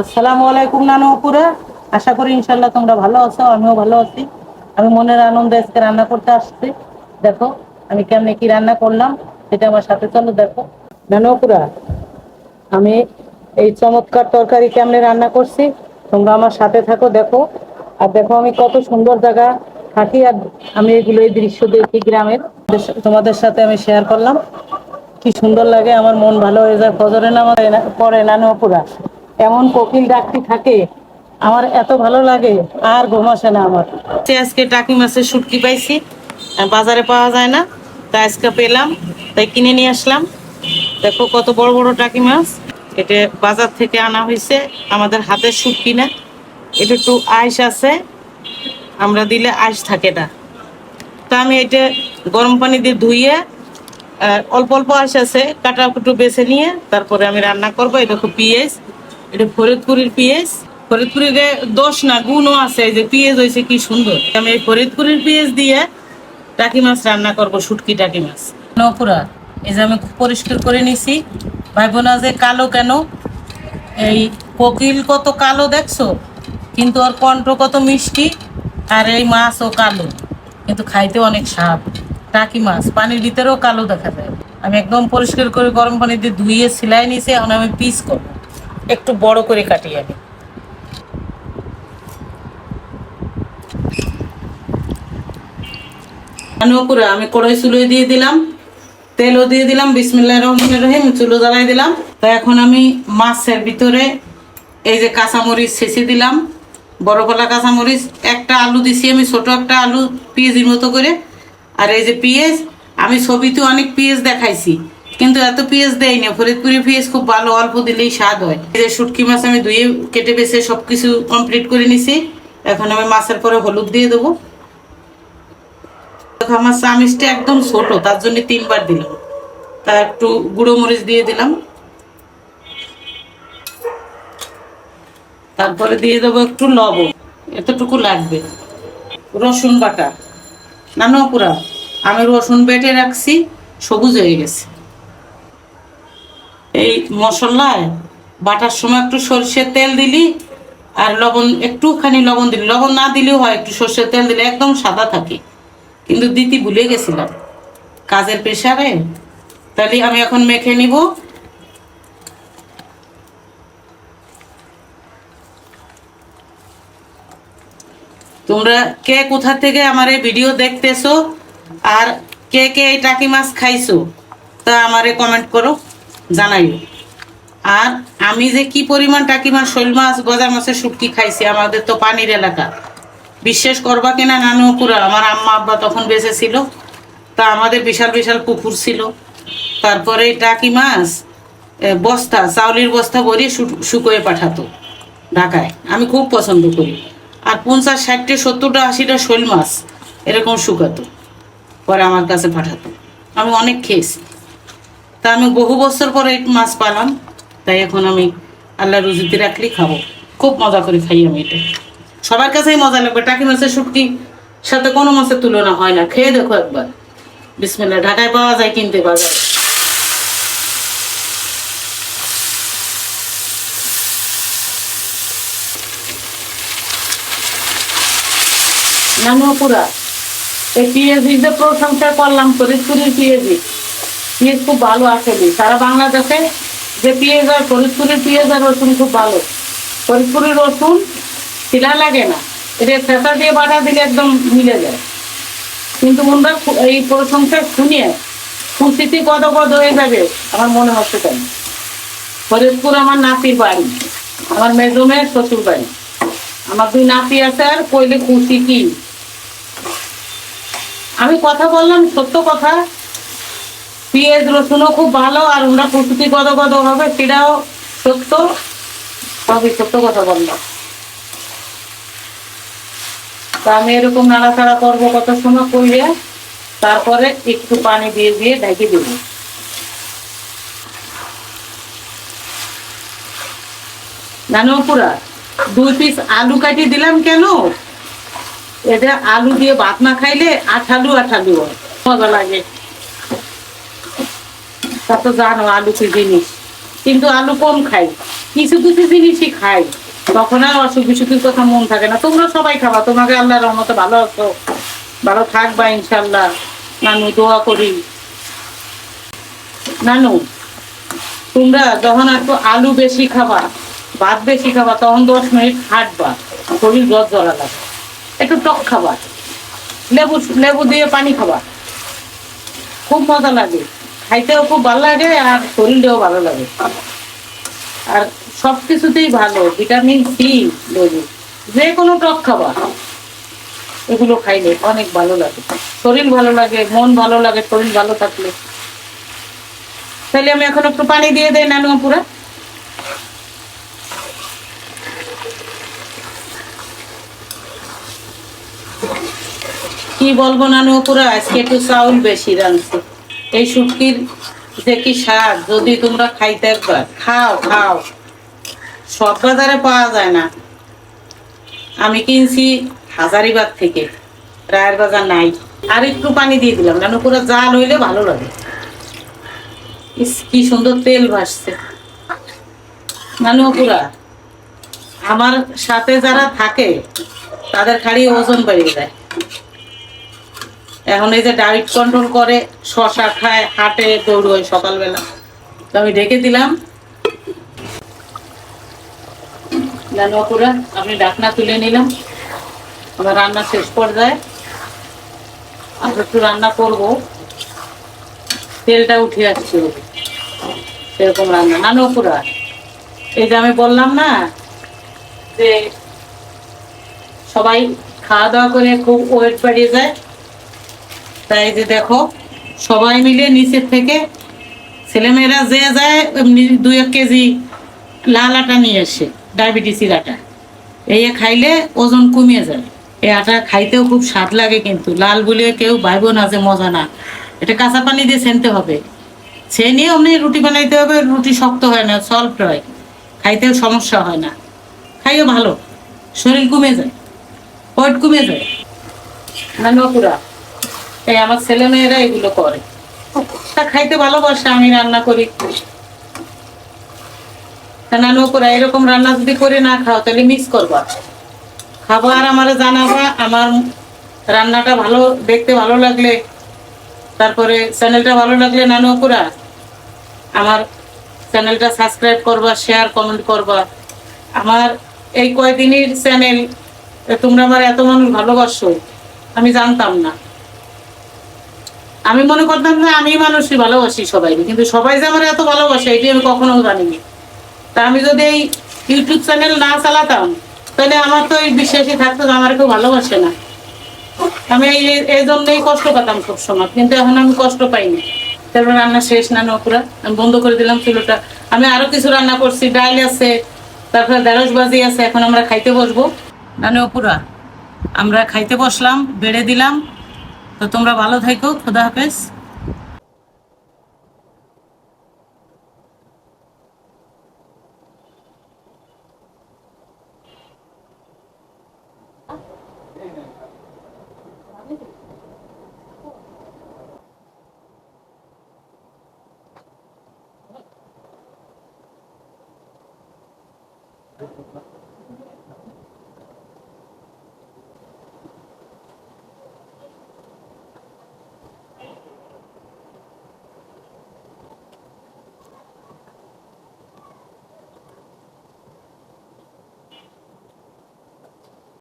আসসালামু আলাইকুম নানু আপুরা আশা করি ইনশাল্লাহ তোমরা ভালো আছো, আমিও ভালো আছি। আমি মনের আনন্দে আজকে রান্না করতে আসছি। দেখো, আমি কেমনে কি রান্না করলাম, সেটা আমার সাথে চলো, দেখো। নানু আপুরা আমি এই চমৎকার তরকারি কেমনে রান্না করছি, তোমরা আমার সাথে থাকো, দেখো। আর দেখো, আমি কত সুন্দর জায়গা থাকি আর আমি এগুলো এই দৃশ্য দেখি গ্রামের। তোমাদের সাথে আমি শেয়ার করলাম। কি সুন্দর লাগে, আমার মন ভালো হয়ে যায়, ফজরে নামাজ পুরা এমন কোকিল ডাকটি থাকে, আমার এত ভালো লাগে, আর ঘুম আসে না আমার। আজকে টাকি মাছের শুটকি পাইছি বাজারে পাওয়া যায় না তাই আজকে পেলাম, তাই কিনে নিয়ে আসলাম। দেখো কত বড় বড় টাকি মাছ, এটা বাজার থেকে আনা হয়েছে আমাদের হাতের শুটকি না, এটা একটু আইস আছে, আমরা দিলে আইস থাকে না। তা আমি এটা গরম পানি দিয়ে ধুইয়ে অল্প অল্প আঁশ আছে কাটা কুটু বেছে নিয়ে, তারপরে আমি রান্না করব, এটা খুব পিঁয়াজ এটা ফরিদপুরের পিঁয়াজ ফরিদপুরের দোষ না, গুণও আছে যে পিঁয়াজ হয়েছে কি সুন্দর। আমি এই ফরিদপুরের পিঁয়াজ দিয়ে টাকি মাছ রান্না করব, শুটকি টাকি মাছ। নপুরা এই যে আমি পরিষ্কার করে নিছি। ভাই বোনা যে কালো কেন? এই কোকিল কত কালো দেখছ? কিন্তু ওর কণ্ঠ কত মিষ্টি, আর এই মাছও কালো। কিন্তু খাইতে অনেক স্বাদ। টাকি মাছ, পানির ভিতরেও কালো দেখা যায়। আমি একদম পরিষ্কার করে গরম পানি দিয়ে ধুইয়ে সিলাই নিছি, এখন আমি পিস করব। একটু বড় করে কাটি আমি অনুপুরা আমি কড়াই চুলোয় দিয়ে দিলাম, তেলও দিয়ে দিলাম বিসমিল্লাহ রহমান রহিম, চুলো জ্বালাই দিলাম। তো এখন আমি মাছের ভিতরে এই যে কাঁচামরিচ ছেঁচে দিলাম, বড় কলা কাঁচামরিচ, একটা আলু দিছি আমি, ছোট একটা আলু, পেঁয়াজির মতো করে। আর এই যে পেঁয়াজ, আমি ছবিতে অনেক পেঁয়াজ দেখাইছি। কিন্তু এত পেঁয়াজ দেয়নি। ফরিদপুরি পেঁয়াজ খুব ভালো, অল্প দিলেই স্বাদ হয়। এই যে শুটকি মাছ আমি ধুয়ে কেটে বেছে সব কিছু কমপ্লিট করে নিছি। এখন আমি মাছের পরে হলুদ দিয়ে দেবো। আমার চামিচটা একদম ছোট, তার জন্য তিনবার দিলাম। তা একটু গুঁড়ো মরিচ দিয়ে দিলাম। তারপরে দিয়ে দেবো একটু লবণ, এতটুকু লাগবে। রসুন বাটা নানো পুরা আমি রসুন বেটে রাখছি, সবুজ হয়ে গেছে। এই মশলায় বাটার সময় একটু সর্ষের তেল দিলি আর লবণ, একটুখানি লবণ দিলি। লবণ না দিলেও হয়, একটু সর্ষের তেল দিলে একদম সাদা থাকে। কিন্তু দিতে ভুলে গেছিলাম। কাজের প্রেশারে। তাহলে আমি এখন মেখে নিব। তোমরা কে কোথা থেকে আমার এই ভিডিও দেখতেছো? আর কে কে এই টাকি মাছ খাইছো? তা আমারে কমেন্ট করো। জানাইও আর আমি যে কি পরিমাণ টাকি মাছ শৈল মাছ, গজার মাছের শুটকি খাইছি, আমাদের তো পানির এলাকা। বিশ্বাস করবা কিনা নানু পুরা আমার আম্মা আব্বা তখন বেঁচে ছিল, তা আমাদের বিশাল বিশাল পুকুর ছিল। তারপরে টাকি মাছ বস্তা, চাউলের বস্তা ভরিয়ে শু- শুকোয়ে পাঠাতো ঢাকায়। আমি খুব পছন্দ করি। আর পঞ্চাশ, ষাটটা, সত্তরটা, আশিটা শোল মাছ এরকম শুকাতো, পরে আমার কাছে পাঠাতো। আমি অনেক খেয়েছি। তা আমি বহু বছর পরে মাছ পালাম, তাই এখন আমি আল্লাহ রুজিতে রাখলেই খাব। খুব মজা করে খাই আমি এটা। সবার কাছেই মজা লাগবে। টাকি মাছের শুটকি সাথে কোনো মাছের তুলনা হয় না। খেয়ে দেখো একবার। বিসমিল্লা ঢাকায় পাওয়া যায়, কিনতে বাজারে নানুপুরা, এই পিএজি যে প্রশংসা করলাম, ফরিদপুরের পিএজি পিএজ খুব ভালো আসলে সারা বাংলাদেশে যে পিএজ হয় ফরিদপুরের পিএজ আর রসুন খুব ভালো। ফরিদপুরের রসুন শিলা লাগে না। এটা ফেসা দিয়ে বাটা দিলে একদম মিলে যায়। কিন্তু খু- এই প্রশংসা শুনিয়ে খুশিতে কত কত হয়ে যাবে, আমার মনে হচ্ছে তাই। ফরিদপুর আমার নাতির বাড়ি, আমার মেজমের শ্বশুর বাড়ি। আমার দুই নাতি আছে আর কইলে খুশি কি? আমি কথা বললাম সত্য কথা পেঁয়াজ রসুনও খুব ভালো, আর ওরা প্রস্তুতি কত কত হবে সেটাও সত্য, সবই সত্য কথা বললাম। তা আমি এরকম নাড়াচাড়া করব কত সময় করলে, তারপরে একটু পানি দিয়ে দিয়ে ঢেকে দেবো। জানো পুরা দুই পিস আলু কাটি দিলাম কেন? এটা আলু দিয়ে ভাত না খাইলে আঠালু আঠালু হয়, মজা লাগে। তা তো জানো, আলু কি জিনিস? কিন্তু আলু কম খাই। কিছু কিছু জিনিসই খাই। তখন আর অসুখ বিসুখের কথা মন থাকে না। তোমরা সবাই খাবা, তোমাকে আল্লাহর রহমতে ভালো আছো। ভালো থাকবা ইনশাল্লাহ নানু, দোয়া করি। নানু, তোমরা যখন একটু আলু বেশি খাবা, ভাত বেশি খাবা, তখন দশ মিনিট হাঁটবা। শরীর জ্বর জ্বরা লাগে। একটু টক খাবা। লেবু লেবু দিয়ে পানি খাবা। খুব মজা লাগে। খাইতেও খুব ভালো লাগে আর শরীরটাও ভালো লাগে। আর সব কিছুতেই ভালো, ভিটামিন সি লেবু যে কোনো টক খাবার, এগুলো খাইলে অনেক ভালো লাগে। শরীর ভালো লাগে, মন ভালো লাগে, শরীর ভালো থাকলে। তাহলে আমি এখন একটু পানি দিয়ে দেই নানু পুরা। কি বলব নানু পুরা? আজকে একটু চাউল বেশি রাঁধছি। এই শুটকির যে কি স্বাদ যদি তোমরা খাইতে একবার খাও খাও। সব বাজারে পাওয়া যায় না। আমি কিনছি হাজারিবাগ থেকে, রায়ের বাজার নাই। আর একটু পানি দিয়ে দিলাম নানু পুরো জাল হইলে ভালো লাগে। কি সুন্দর তেল ভাসছে। নানু পুরা, আমার সাথে যারা থাকে, তাদের খালি ওজন বেড়ে যায়। এখন এই যে ডায়েট কন্ট্রোল করে, শশা খায়, হাটে, দৌড়োয় সকালবেলা। তো আমি ডেকে দিলাম। আমি ডাকনা তুলে নিলাম। আমার রান্না শেষ পর্যায়ে। আর একটু রান্না করব। তেলটা উঠে আসছে। সেরকম রান্না। নানু পুরা এই যে আমি বললাম না, যে সবাই খাওয়া দাওয়া করে খুব ওয়েট বাড়িয়ে যায় তাই যে দেখো, সবাই মিলে নিচের থেকে ছেলেমেয়েরা যে যায় দুই এক কেজি লাল আটা নিয়ে আসে, ডায়াবেটিসের আটা। এই খাইলে ওজন কমিয়ে যায়। এই আটা খাইতেও খুব স্বাদ লাগে কিন্তু। লাল বলে কেউ ভাইব না যে মজা না। এটা কাঁচা পানি দিয়ে ছেনতে হবে। ছেনে অমনি রুটি বানাইতে হবে, রুটি শক্ত হয় না সল্ভ হয়। খাইতেও সমস্যা হয় না। খাইও ভালো। শরীর কমে যায়। ওয়েট কমে যায়। না নপুরা এই আমার ছেলে মেয়েরা এগুলো করে। তা খাইতে ভালোবাসে, আমি রান্না করি। নানু করে এরকম রান্না যদি করে না খাও, তাহলে মিস করবা। খাবার আমার জানাবা, আমার রান্নাটা ভালো, দেখতে ভালো লাগলে, তারপরে চ্যানেলটা ভালো লাগলে নানু পুরা আমার চ্যানেলটা সাবস্ক্রাইব করবা শেয়ার কমেন্ট করবা। আমার এই কয়দিনের চ্যানেল তোমরা আমার এত মানুষ ভালোবাসো, আমি জানতাম না। আমি মনে করতাম যে আমি মানুষই ভালোবাসি সবাইকে, কিন্তু সবাই যে আমার এত ভালোবাসে, এটি আমি কখনো জানিনি। তা আমি যদি এই ইউটিউব চ্যানেল না চালাতাম, তাহলে আমার তো এই বিশ্বাসই থাকতো যে আমার কেউ ভালোবাসে না। আমি এই এই জন্যই কষ্ট পেতাম সব সময় কিন্তু এখন আমি কষ্ট পাইনি। তারপর রান্না শেষ, না নকুরা আমি বন্ধ করে দিলাম চুলোটা। আমি আরও কিছু রান্না করছি, ডাল আছে, তারপরে ঢেঁড়স বাজি আছে, এখন আমরা খাইতে বসবো। নানি অপুরা আমরা খাইতে বসলাম, বেড়ে দিলাম। তো তোমরা ভালো থেকো খোদা হাফেজ